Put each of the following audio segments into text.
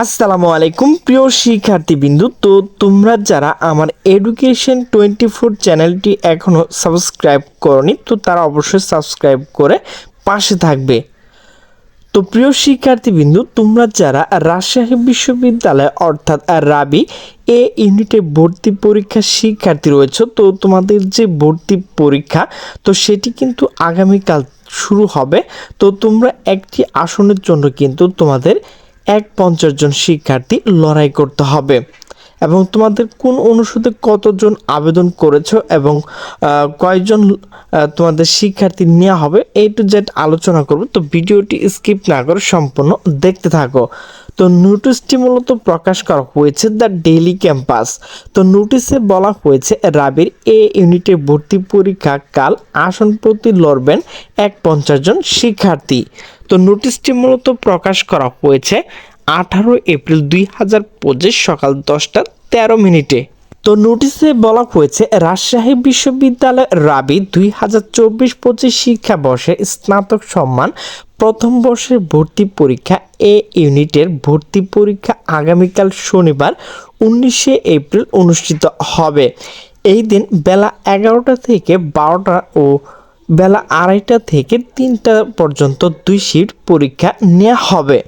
আসসালামু আলাইকুম, প্রিয় শিক্ষার্থী বিন্দু তো তোমরা যারা আমার এডুকেশন টোয়েন্টি ফোর চ্যানেলটি এখনও সাবস্ক্রাইব করনি, তো তারা অবশ্যই সাবস্ক্রাইব করে পাশে থাকবে। তো প্রিয় শিক্ষার্থী বিন্দু তোমরা যারা রাজশাহী বিশ্ববিদ্যালয়, অর্থাৎ রাবি এ ইউনিটে ভর্তি পরীক্ষা শিক্ষার্থী রয়েছে, তো তোমাদের যে ভর্তি পরীক্ষা, তো সেটি কিন্তু আগামীকাল শুরু হবে। তো তোমরা একটি আসনের জন্য কিন্তু তোমাদের এক পঞ্চাশ জন শিক্ষার্থী লড়াই করতে হবে। এবং তোমাদের কোন অনুষদে কতজন আবেদন করেছ এবং কয়জন তোমাদের শিক্ষার্থী নেওয়া হবে এই টু জেড আলোচনা করব। তো ভিডিওটি স্কিপ না করে সম্পূর্ণ দেখতে থাকো। তো নোটিশটি মূলত প্রকাশ করা হয়েছে দ্য ডেইলি ক্যাম্পাস। তো নোটিশে বলা হয়েছে, রাবির এ ইউনিটে ভর্তি পরীক্ষা কাল আসন প্রতি লড়বেন এক পঞ্চাশ জন শিক্ষার্থী। তো নোটিশটি মূলত প্রকাশ করা হয়েছে আঠারো এপ্রিল দুই হাজার পঁচিশ সকাল দশটা তেরো মিনিটে। তো নোটিশে বলা হয়েছে, রাজশাহী বিশ্ববিদ্যালয় রাবি দুই হাজার চব্বিশ পঁচিশ শিক্ষাবর্ষে স্নাতক সম্মান প্রথম বর্ষের ভর্তি পরীক্ষা এ ইউনিটের ভর্তি পরীক্ষা আগামীকাল শনিবার উনিশে এপ্রিল অনুষ্ঠিত হবে। এই দিন বেলা এগারোটা থেকে বারোটা ও বেলা আড়াইটা থেকে তিনটা পর্যন্ত দুই শিফট পরীক্ষা নেওয়া হবে।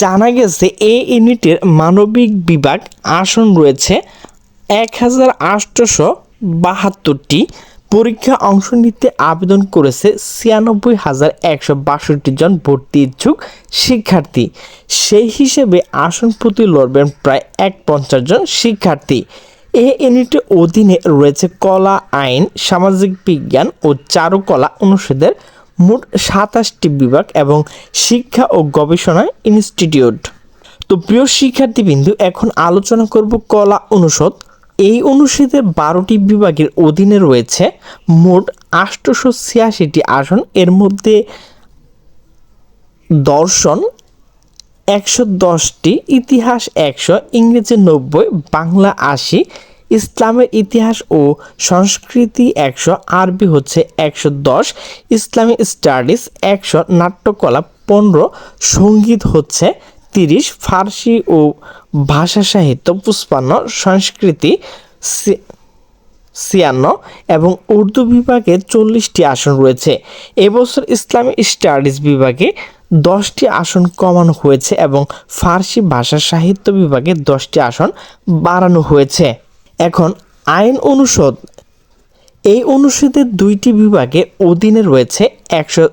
জানা গেছে এই ইউনিটের মানবিক বিভাগ আসন রয়েছে এক হাজার আটশোশো বাহাত্তরটি। পরীক্ষা অংশ নিতে আবেদন করেছে ছিয়ানব্বই হাজার একশো বাষট্টি জন ভর্তি ইচ্ছুক শিক্ষার্থী। সেই হিসেবে আসন প্রতি লড়বেন প্রায় এক পঞ্চাশ জন শিক্ষার্থী। এ ইউনিটের অধীনে রয়েছে কলা আইন, সামাজিক বিজ্ঞান ও চারুকলা অনুষদের মোট সাতাশটি বিভাগ এবং শিক্ষা ও গবেষণা ইনস্টিটিউট। তো প্রিয় শিক্ষার্থীবৃন্দু, এখন আলোচনা করব কলা অনুষদ। এই অনুষদের বারোটি বিভাগের অধীনে রয়েছে মোট আটশোশো ছিয়াশিটি আসন। এর মধ্যে দর্শন একশো দশটি, ইতিহাস একশো, ইংরেজি নব্বই, বাংলা আশি, ইসলামের ইতিহাস ও সংস্কৃতি একশো, আরবি হচ্ছে একশো দশ, ইসলামিক স্টাডিজ একশো, নাট্যকলা পনেরো, সংগীত হচ্ছে তিরিশ, ফার্সি ও ভাষা সাহিত্য পুষ্পান্ন সংস্কৃতি ছিয়ান্ন এবং উর্দু বিভাগে চল্লিশটি আসন রয়েছে। এবছর ইসলামী স্টাডিজ বিভাগে দশটি আসন কমানো হয়েছে এবং ফার্সি ভাষা সাহিত্য বিভাগে দশটি আসন বাড়ানো হয়েছে। এখন আইন অনুষদ। এই অনুষদের দুইটি বিভাগে অধীনে রয়েছে একশো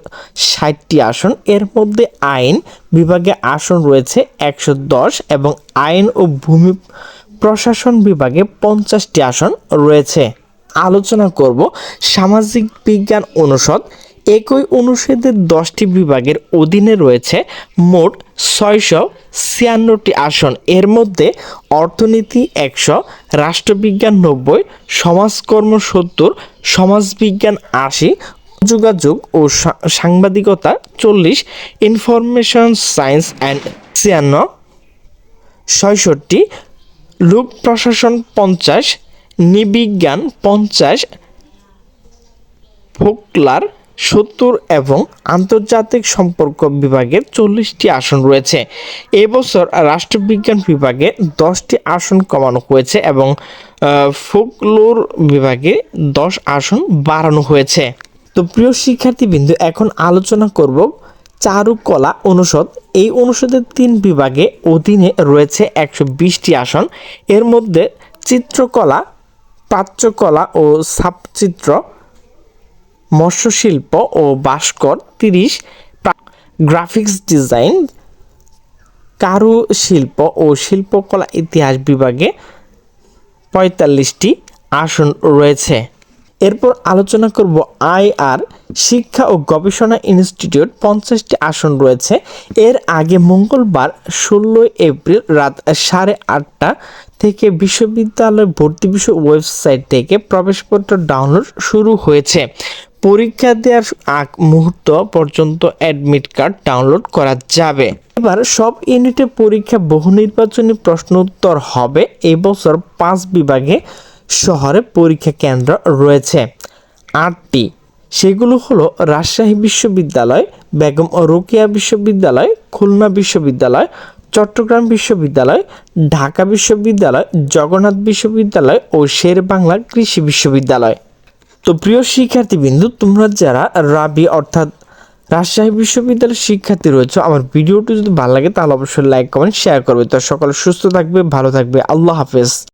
ষাটটি আসন। এর মধ্যে আইন বিভাগে আসন রয়েছে একশো দশ এবং আইন ও ভূমি প্রশাসন বিভাগে পঞ্চাশটি আসন রয়েছে। আলোচনা করব সামাজিক বিজ্ঞান অনুষদ। একই অনুষদের দশটি বিভাগের অধীনে রয়েছে মোট ছয়শো ছিয়ান্নটি আসন। এর মধ্যে অর্থনীতি একশো, রাষ্ট্রবিজ্ঞান নব্বই, সমাজকর্ম সত্তর, সমাজবিজ্ঞান আশি, যোগাযোগ ও সাংবাদিকতা চল্লিশ, ইনফরমেশন সায়েন্স অ্যান্ড ছিয়ান্ন, ছয়ষট্টি লোক প্রশাসন পঞ্চাশ, নিবিজ্ঞান পঞ্চাশ, ফোকলার সত্তর এবং আন্তর্জাতিক সম্পর্ক বিভাগের চল্লিশটি আসন রয়েছে। এবছর রাষ্ট্রবিজ্ঞান বিভাগে দশটি আসন কমানো হয়েছে এবং ফোকলোর বিভাগে দশ আসন বাড়ানো হয়েছে। তো প্রিয় শিক্ষার্থীবৃন্দু, এখন আলোচনা করব চারুকলা অনুষদ। এই অনুষদের তিন বিভাগে অধীনে রয়েছে একশো বিশটি আসন। এর মধ্যে চিত্রকলা প্রাচ্যকলা ও ছাপচিত্র, মৎস্যশিল্প ও ভাস্কর তিরিশ, গ্রাফিক্স ডিজাইন, কারুশিল্প ও শিল্পকলা ইতিহাস বিভাগে পঁয়তাল্লিশটি আসন রয়েছে। এরপর আলোচনা করব আইআর শিক্ষা ও গবেষণা ইনস্টিটিউট পঞ্চাশটি আসন রয়েছে। এর আগে মঙ্গলবার ষোলোই এপ্রিল রাত সাড়ে আটটা থেকে বিশ্ববিদ্যালয় ভর্তি বিষয় ওয়েবসাইট থেকে প্রবেশপত্র ডাউনলোড শুরু হয়েছে। পরীক্ষা দেওয়ার আগ মুহূর্ত পর্যন্ত অ্যাডমিট কার্ড ডাউনলোড করা যাবে। এবার সব ইউনিটে পরীক্ষা বহু নির্বাচনী প্রশ্ন উত্তর হবে। এবছর পাঁচ বিভাগে শহরে পরীক্ষা কেন্দ্র রয়েছে। আটটি সেগুলো হলো রাজশাহী বিশ্ববিদ্যালয়, বেগম ও রোকেয়া বিশ্ববিদ্যালয়, খুলনা বিশ্ববিদ্যালয়, চট্টগ্রাম বিশ্ববিদ্যালয়, ঢাকা বিশ্ববিদ্যালয়, জগন্নাথ বিশ্ববিদ্যালয় ও শের বাংলা কৃষি বিশ্ববিদ্যালয়। তো প্রিয় শিক্ষার্থীবৃন্দু, তোমরা যারা রাবি অর্থাৎ রাজশাহী বিশ্ববিদ্যালয়ের শিক্ষার্থী রয়েছে, আমার ভিডিওটি যদি ভালো লাগে, তাহলে অবশ্যই লাইক কমেন্ট শেয়ার করবে। তো সকলে সুস্থ থাকবে, ভালো থাকবে। আল্লাহ হাফেজ।